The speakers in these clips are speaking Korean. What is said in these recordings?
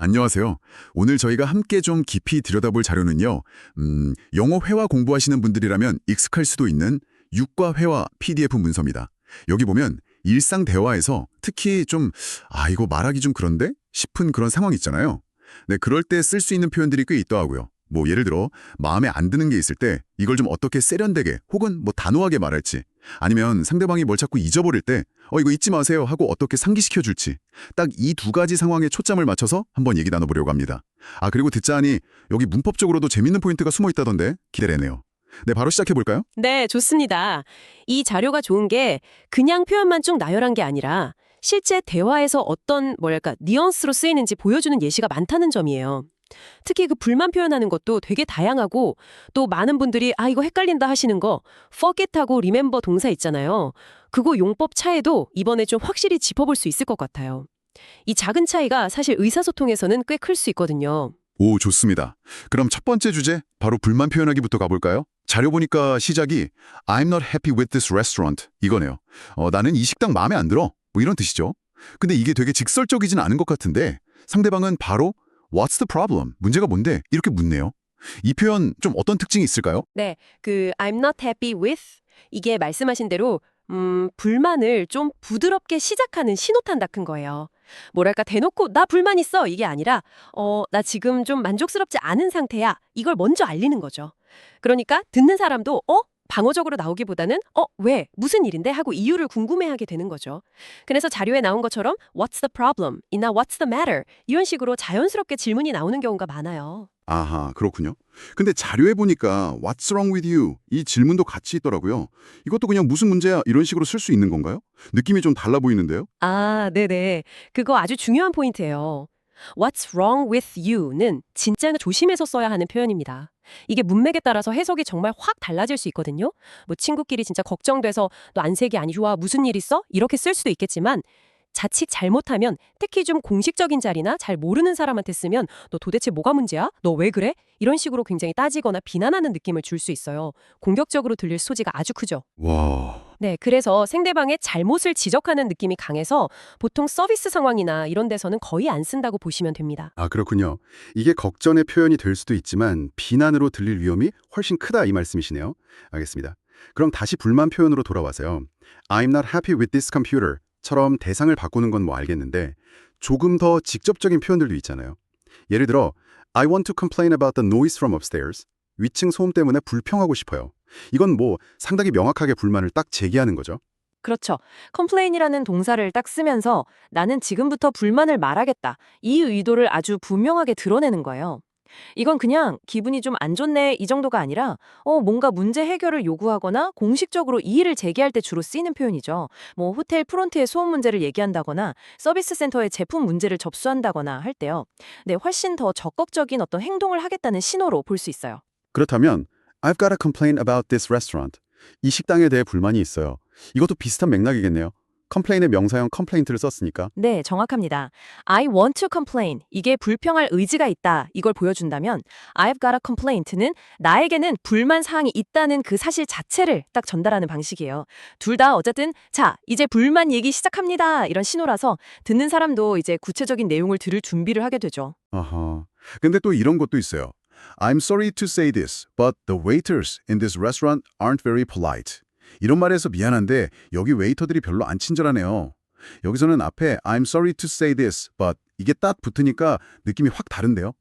안녕하세요. 오늘 저희가 함께 좀 깊이 들여다볼 자료는요. 음, 영어 회화 공부하시는 분들이라면 익숙할 수도 있는 육과 회화 PDF 문서입니다. 여기 보면 일상 대화에서 특히 좀 아, 이거 말하기 좀 그런데 싶은 그런 상황 있잖아요. 네, 그럴 때 쓸 수 있는 표현들이 꽤 있더라고요. 뭐 예를 들어 마음에 안 드는 게 있을 때 이걸 좀 어떻게 세련되게 혹은 뭐 단호하게 말할지 아니면 상대방이 뭘 자꾸 잊어버릴 때 어 이거 잊지 마세요 하고 어떻게 상기시켜 줄지 딱 이 두 가지 상황에 초점을 맞춰서 한번 얘기 나눠보려고 합니다. 아 그리고 듣자 하니 여기 문법적으로도 재밌는 포인트가 숨어 있다던데 기대되네요. 네 바로 시작해 볼까요? 네, 좋습니다. 이 자료가 좋은 게 그냥 표현만 쭉 나열한 게 아니라 실제 대화에서 어떤 뭐랄까 뉘앙스로 쓰이는지 보여주는 예시가 많다는 점이에요. 특히 그 불만 표현하는 것도 되게 다양하고 또 많은 분들이 아 이거 헷갈린다 하시는 거 forget하고 remember 동사 있잖아요. 그거 용법 차이도 이번에 좀 확실히 짚어볼 수 있을 것 같아요. 이 작은 차이가 사실 의사소통에서는 꽤 클 수 있거든요. 오 좋습니다. 그럼 첫 번째 주제 바로 불만 표현하기부터 가볼까요? 자료 보니까 시작이 I'm not happy with this restaurant 이거네요. 어, 나는 이 식당 마음에 안 들어 뭐 이런 뜻이죠. 근데 이게 되게 직설적이진 않은 것 같은데 상대방은 바로 What's the problem? 문제가 뭔데? 이렇게 묻네요. 이 표현 좀 어떤 특징이 있을까요? 네, 그 I'm not happy with 이게 말씀하신 대로 음, 불만을 좀 부드럽게 시작하는 신호탄 같은 거예요. 뭐랄까 대놓고 나 불만 있어 이게 아니라 어, 나 지금 좀 만족스럽지 않은 상태야. 이걸 먼저 알리는 거죠. 그러니까 듣는 사람도 어? 방어적으로 나오기보다는 어, 왜? 무슨 일인데? 하고 이유를 궁금해하게 되는 거죠. 그래서 자료에 나온 것처럼 what's the problem? 이나 what's the matter? 이런 식으로 자연스럽게 질문이 나오는 경우가 많아요. 아하, 그렇군요. 근데 자료에 보니까 What's wrong with you? 이 질문도 같이 있더라고요. 이것도 그냥 무슨 문제야? 이런 식으로 쓸 수 있는 건가요? 느낌이 좀 달라 보이는데요? 아, 네네. 그거 아주 중요한 포인트예요. What's wrong with you는 진짜 조심해서 써야 하는 표현입니다. 이게 문맥에 따라서 해석이 정말 확 달라질 수 있거든요. 뭐 친구끼리 진짜 걱정돼서 너 안색이 아니 좋아 무슨 일 있어? 이렇게 쓸 수도 있겠지만 자칫 잘못하면 특히 좀 공식적인 자리나 잘 모르는 사람한테 쓰면 너 도대체 뭐가 문제야? 너 왜 그래? 이런 식으로 굉장히 따지거나 비난하는 느낌을 줄 수 있어요. 공격적으로 들릴 소지가 아주 크죠. 와, 네, 그래서 상대방의 잘못을 지적하는 느낌이 강해서 보통 서비스 상황이나 이런 데서는 거의 안 쓴다고 보시면 됩니다. 아, 그렇군요. 이게 걱정의 표현이 될 수도 있지만 비난으로 들릴 위험이 훨씬 크다 이 말씀이시네요. 알겠습니다. 그럼 다시 불만 표현으로 돌아와서요. I'm not happy with this computer 처럼 대상을 바꾸는 건 뭐 알겠는데 조금 더 직접적인 표현들도 있잖아요. 예를 들어 I want to complain about the noise from upstairs. 위층 소음 때문에 불평하고 싶어요. 이건 뭐 상당히 명확하게 불만을 딱 제기하는 거죠. 그렇죠. complain이라는 동사를 딱 쓰면서 나는 지금부터 불만을 말하겠다. 이 의도를 아주 분명하게 드러내는 거예요. 이건 그냥 기분이 좀 안 좋네 이 정도가 아니라 어 뭔가 문제 해결을 요구하거나 공식적으로 이의를 제기할 때 주로 쓰이는 표현이죠. 뭐 호텔 프론트의 소음 문제를 얘기한다거나 서비스 센터의 제품 문제를 접수한다거나 할 때요. 네, 훨씬 더 적극적인 어떤 행동을 하겠다는 신호로 볼 수 있어요. 그렇다면 I've got a complaint about this restaurant. 이 식당에 대해 불만이 있어요. 이것도 비슷한 맥락이겠네요. 컴플레인의 명사형 컴플레인트를 썼으니까. 네, 정확합니다. I want to complain. 이게 불평할 의지가 있다. 이걸 보여준다면 I've got a complaint는 나에게는 불만 사항이 있다는 그 사실 자체를 딱 전달하는 방식이에요. 둘 다 어쨌든 자, 이제 불만 얘기 시작합니다. 이런 신호라서 듣는 사람도 이제 구체적인 내용을 들을 준비를 하게 되죠. 아하. 근데 또 이런 것도 있어요. I'm sorry to say this, but the waiters in this restaurant aren't very polite. 이런 말에서 미안한데 여기 웨이터들이 별로 안 친절하네요. 여기서는 앞에 I'm sorry to say this, but 이게 딱 붙으니까 느낌이 확 다른데요.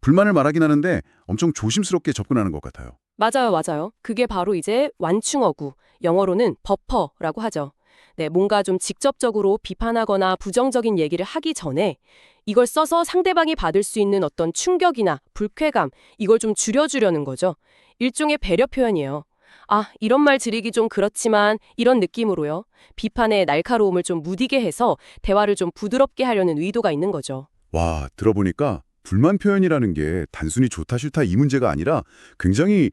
불만을 말하긴 하는데 엄청 조심스럽게 접근하는 것 같아요. 맞아요, 맞아요. 그게 바로 이제 완충어구, 영어로는 버퍼라고 하죠. 네, 뭔가 좀 직접적으로 비판하거나 부정적인 얘기를 하기 전에 이걸 써서 상대방이 받을 수 있는 어떤 충격이나 불쾌감, 이걸 좀 줄여주려는 거죠. 일종의 배려 표현이에요. 아, 이런 말 드리기 좀 그렇지만 이런 느낌으로요. 비판의 날카로움을 좀 무디게 해서 대화를 좀 부드럽게 하려는 의도가 있는 거죠. 와, 들어보니까 불만 표현이라는 게 단순히 좋다 싫다 이 문제가 아니라 굉장히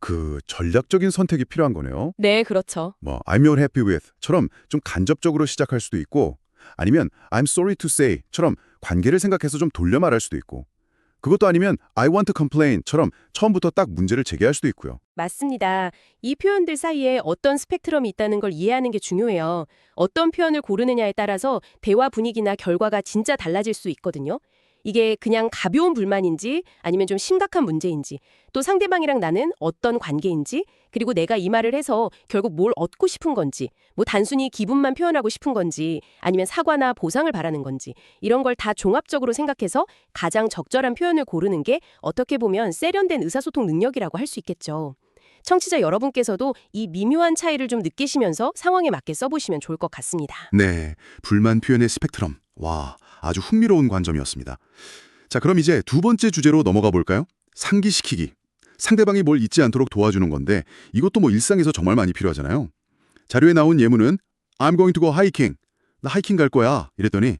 그 전략적인 선택이 필요한 거네요. 네, 그렇죠. 뭐 I'm not happy with처럼 좀 간접적으로 시작할 수도 있고 아니면 I'm sorry to say처럼 관계를 생각해서 좀 돌려 말할 수도 있고 그것도 아니면 I want to complain처럼 처음부터 딱 문제를 제기할 수도 있고요. 맞습니다. 이 표현들 사이에 어떤 스펙트럼이 있다는 걸 이해하는 게 중요해요. 어떤 표현을 고르느냐에 따라서 대화 분위기나 결과가 진짜 달라질 수 있거든요. 이게 그냥 가벼운 불만인지 아니면 좀 심각한 문제인지 또 상대방이랑 나는 어떤 관계인지 그리고 내가 이 말을 해서 결국 뭘 얻고 싶은 건지 뭐 단순히 기분만 표현하고 싶은 건지 아니면 사과나 보상을 바라는 건지 이런 걸 다 종합적으로 생각해서 가장 적절한 표현을 고르는 게 어떻게 보면 세련된 의사소통 능력이라고 할 수 있겠죠. 청취자 여러분께서도 이 미묘한 차이를 좀 느끼시면서 상황에 맞게 써보시면 좋을 것 같습니다. 네, 불만 표현의 스펙트럼. 와, 아주 흥미로운 관점이었습니다. 자, 그럼 이제 두 번째 주제로 넘어가 볼까요? 상기시키기. 상대방이 뭘 잊지 않도록 도와주는 건데 이것도 뭐 일상에서 정말 많이 필요하잖아요. 자료에 나온 예문은 I'm going to go hiking. 나 하이킹 갈 거야. 이랬더니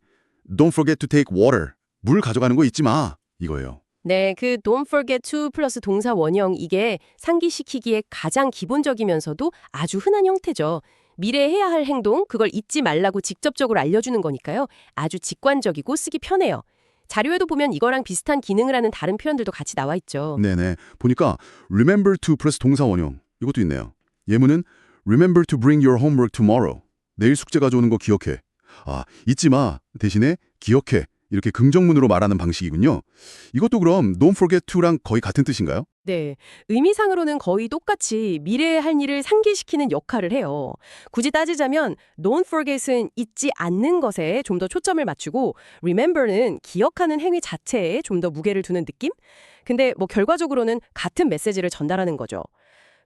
Don't forget to take water. 물 가져가는 거 잊지 마. 이거예요. 네, 그 don't forget to 플러스 동사 원형 이게 상기시키기에 가장 기본적이면서도 아주 흔한 형태죠. 미래에 해야 할 행동, 그걸 잊지 말라고 직접적으로 알려주는 거니까요. 아주 직관적이고 쓰기 편해요. 자료에도 보면 이거랑 비슷한 기능을 하는 다른 표현들도 같이 나와 있죠. 네네. 보니까 remember to 플러스 동사 원형 이것도 있네요. 예문은 remember to bring your homework tomorrow. 내일 숙제 가져오는 거 기억해. 아, 잊지 마. 대신에 기억해. 이렇게 긍정문으로 말하는 방식이군요. 이것도 그럼 don't forget to랑 거의 같은 뜻인가요? 네, 의미상으로는 거의 똑같이 미래에 할 일을 상기시키는 역할을 해요. 굳이 따지자면 don't forget은 잊지 않는 것에 좀 더 초점을 맞추고 remember는 기억하는 행위 자체에 좀 더 무게를 두는 느낌? 근데 뭐 결과적으로는 같은 메시지를 전달하는 거죠.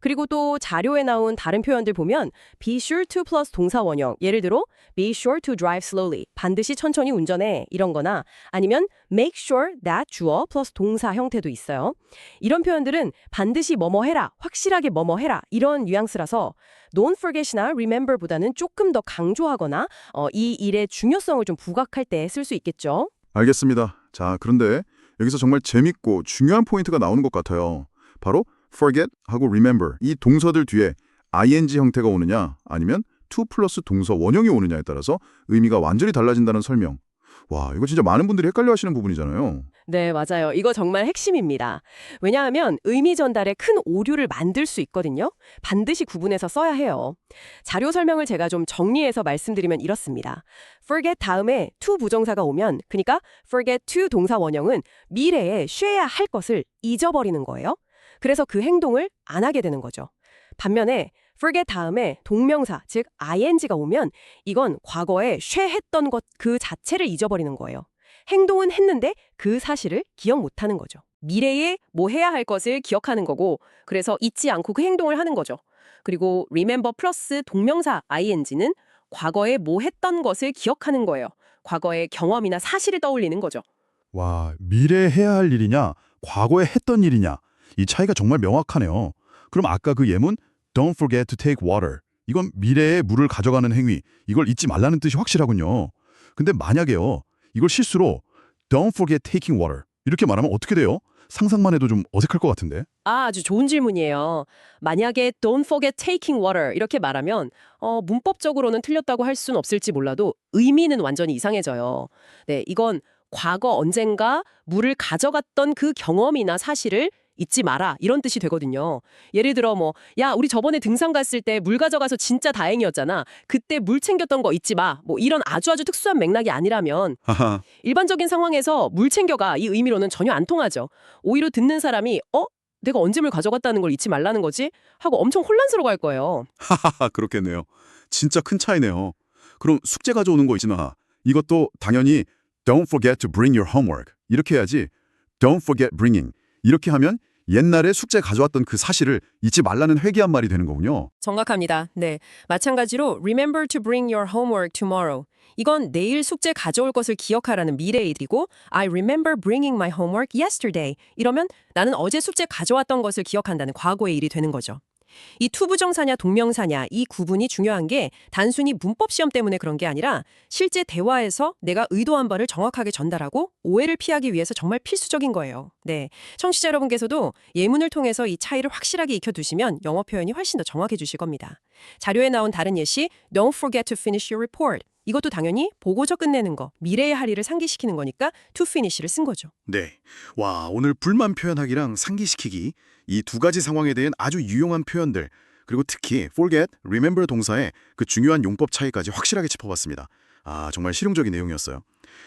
그리고 또 자료에 나온 다른 표현들 보면 be sure to 플러스 동사 원형 예를 들어 be sure to drive slowly 반드시 천천히 운전해 이런 거나 아니면 make sure that 주어 플러스 동사 형태도 있어요. 이런 표현들은 반드시 뭐뭐 해라, 확실하게 뭐뭐 해라 이런 뉘앙스라서 don't forget이나 remember보다는 조금 더 강조하거나 어, 이 일의 중요성을 좀 부각할 때 쓸 수 있겠죠. 알겠습니다. 자, 그런데 여기서 정말 재밌고 중요한 포인트가 나오는 것 같아요. 바로 forget 하고 remember 이 동서들 뒤에 ing 형태가 오느냐 아니면 to 플러스 동서 원형이 오느냐에 따라서 의미가 완전히 달라진다는 설명. 와, 이거 진짜 많은 분들이 헷갈려 하시는 부분이잖아요. 네, 맞아요. 이거 정말 핵심입니다. 왜냐하면 의미 전달에 큰 오류를 만들 수 있거든요. 반드시 구분해서 써야 해요. 자료 설명을 제가 좀 정리해서 말씀드리면 이렇습니다. forget 다음에 to 부정사가 오면, 그러니까 forget to 동사 원형은 미래에 쉬어야 할 것을 잊어버리는 거예요. 그래서 그 행동을 안 하게 되는 거죠. 반면에 forget 다음에 동명사, 즉 ing가 오면 이건 과거에 쉐했던 것 그 자체를 잊어버리는 거예요. 행동은 했는데 그 사실을 기억 못하는 거죠. 미래에 뭐 해야 할 것을 기억하는 거고 그래서 잊지 않고 그 행동을 하는 거죠. 그리고 remember 플러스 동명사 ing는 과거에 뭐 했던 것을 기억하는 거예요. 과거의 경험이나 사실을 떠올리는 거죠. 와, 미래에 해야 할 일이냐, 과거에 했던 일이냐, 이 차이가 정말 명확하네요. 그럼 아까 그 예문 Don't forget to take water. 이건 미래에 물을 가져가는 행위, 이걸 잊지 말라는 뜻이 확실하군요. 근데 만약에요, 이걸 실수로 Don't forget taking water 이렇게 말하면 어떻게 돼요? 상상만 해도 좀 어색할 것 같은데. 아, 아주 좋은 질문이에요. 만약에 don't forget taking water 이렇게 말하면 어, 문법적으로는 틀렸다고 할 수는 없을지 몰라도 의미는 완전히 이상해져요. 네, 이건 과거 언젠가 물을 가져갔던 그 경험이나 사실을 잊지 마라 이런 뜻이 되거든요. 예를 들어 뭐 야, 우리 저번에 등산 갔을 때 물 가져가서 진짜 다행이었잖아. 그때 물 챙겼던 거 잊지 마. 뭐 이런 아주 아주 특수한 맥락이 아니라면 하하. 일반적인 상황에서 물 챙겨가 이 의미로는 전혀 안 통하죠. 오히려 듣는 사람이 어? 내가 언제 물 가져갔다는 걸 잊지 말라는 거지? 하고 엄청 혼란스러워할 거예요. 하하하 그렇겠네요. 진짜 큰 차이네요. 그럼 숙제 가져오는 거 있지나 이것도 당연히 don't forget to bring your homework 이렇게 해야지 don't forget bringing 이렇게 하면 옛날에 숙제 가져왔던 그 사실을 잊지 말라는 회개한 말이 되는 거군요. 정확합니다. 네. 마찬가지로 remember to bring your homework tomorrow. 이건 내일 숙제 가져올 것을 기억하라는 미래일이고 I remember bringing my homework yesterday. 이러면 나는 어제 숙제 가져왔던 것을 기억한다는 과거의 일이 되는 거죠. 이 투부정사냐 동명사냐 이 구분이 중요한 게 단순히 문법 시험 때문에 그런 게 아니라 실제 대화에서 내가 의도한 바를 정확하게 전달하고 오해를 피하기 위해서 정말 필수적인 거예요. 네. 청취자 여러분께서도 예문을 통해서 이 차이를 확실하게 익혀두시면 영어 표현이 훨씬 더 정확해지실 겁니다. 자료에 나온 다른 예시 Don't forget to finish your report. 이것도 당연히 보고서 끝내는 거, 미래의 할 일을 상기시키는 거니까 to finish를 쓴 거죠. 네. 와, 오늘 불만 표현하기랑 상기시키기 이 두 가지 상황에 대한 아주 유용한 표현들 그리고 특히 forget, remember 동사의 그 중요한 용법 차이까지 확실하게 짚어봤습니다. 아, 정말 실용적인 내용이었어요.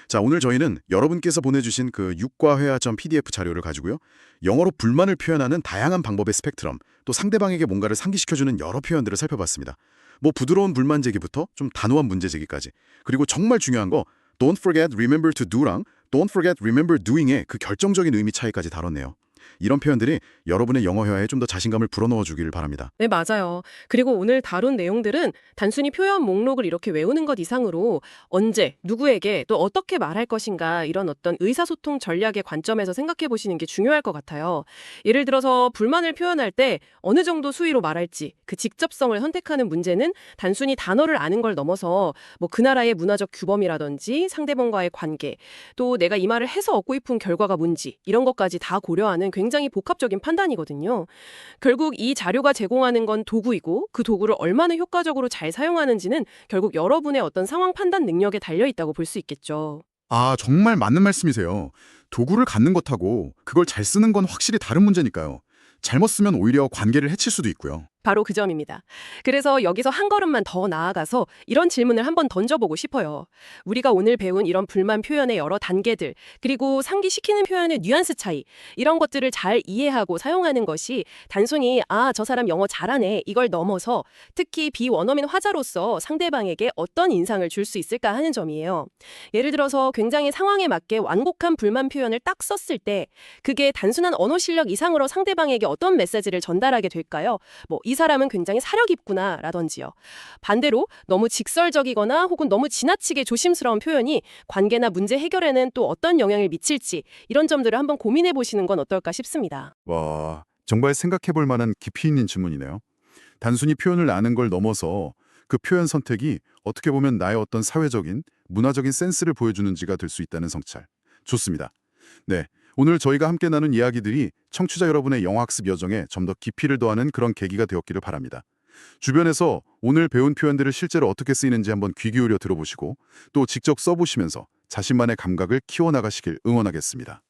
자, 오늘 저희는 여러분께서 보내주신 그 육과회화.점 PDF 자료를 가지고요. 영어로 불만을 표현하는 다양한 방법의 스펙트럼, 또 상대방에게 뭔가를 상기시켜주는 여러 표현들을 살펴봤습니다. 뭐 부드러운 불만 제기부터 좀 단호한 문제 제기까지. 그리고 정말 중요한 거 don't forget, remember to do랑 don't forget, remember doing의 그 결정적인 의미 차이까지 다뤘네요. 이런 표현들이 여러분의 영어 회화에 좀 더 자신감을 불어넣어 주기를 바랍니다. 네, 맞아요. 그리고 오늘 다룬 내용들은 단순히 표현 목록을 이렇게 외우는 것 이상으로 언제, 누구에게 또 어떻게 말할 것인가 이런 어떤 의사소통 전략의 관점에서 생각해 보시는 게 중요할 것 같아요. 예를 들어서 불만을 표현할 때 어느 정도 수위로 말할지 그 직접성을 선택하는 문제는 단순히 단어를 아는 걸 넘어서 뭐 그 나라의 문화적 규범이라든지 상대방과의 관계 또 내가 이 말을 해서 얻고 싶은 결과가 뭔지 이런 것까지 다 고려하는 굉장히 복합적인 판단이거든요. 결국 이 자료가 제공하는 건 도구이고 그 도구를 얼마나 효과적으로 잘 사용하는지는 결국 여러분의 어떤 상황 판단 능력에 달려 있다고 볼 수 있겠죠. 아, 정말 맞는 말씀이세요. 도구를 갖는 것하고 그걸 잘 쓰는 건 확실히 다른 문제니까요. 잘못 쓰면 오히려 관계를 해칠 수도 있고요. 바로 그 점입니다. 그래서 여기서 한 걸음만 더 나아가서 이런 질문을 한번 던져보고 싶어요. 우리가 오늘 배운 이런 불만 표현의 여러 단계들, 그리고 상기시키는 표현의 뉘앙스 차이, 이런 것들을 잘 이해하고 사용하는 것이 단순히 아, 저 사람 영어 잘하네, 이걸 넘어서 특히 비원어민 화자로서 상대방에게 어떤 인상을 줄 수 있을까 하는 점이에요. 예를 들어서 굉장히 상황에 맞게 완곡한 불만 표현을 딱 썼을 때 그게 단순한 언어 실력 이상으로 상대방에게 어떤 메시지를 전달하게 될까요? 뭐이 사람은 굉장히 사려 깊구나 라든지요. 반대로 너무 직설적이거나 혹은 너무 지나치게 조심스러운 표현이 관계나 문제 해결에는 또 어떤 영향을 미칠지 이런 점들을 한번 고민해 보시는 건 어떨까 싶습니다. 와, 정말 생각해 볼 만한 깊이 있는 질문이네요. 단순히 표현을 아는 걸 넘어서 그 표현 선택이 어떻게 보면 나의 어떤 사회적인, 문화적인 센스를 보여주는지가 될 수 있다는 성찰. 좋습니다. 네, 오늘 저희가 함께 나눈 이야기들이 청취자 여러분의 영어학습 여정에 좀 더 깊이를 더하는 그런 계기가 되었기를 바랍니다. 주변에서 오늘 배운 표현들을 실제로 어떻게 쓰이는지 한번 귀 기울여 들어보시고 또 직접 써보시면서 자신만의 감각을 키워나가시길 응원하겠습니다.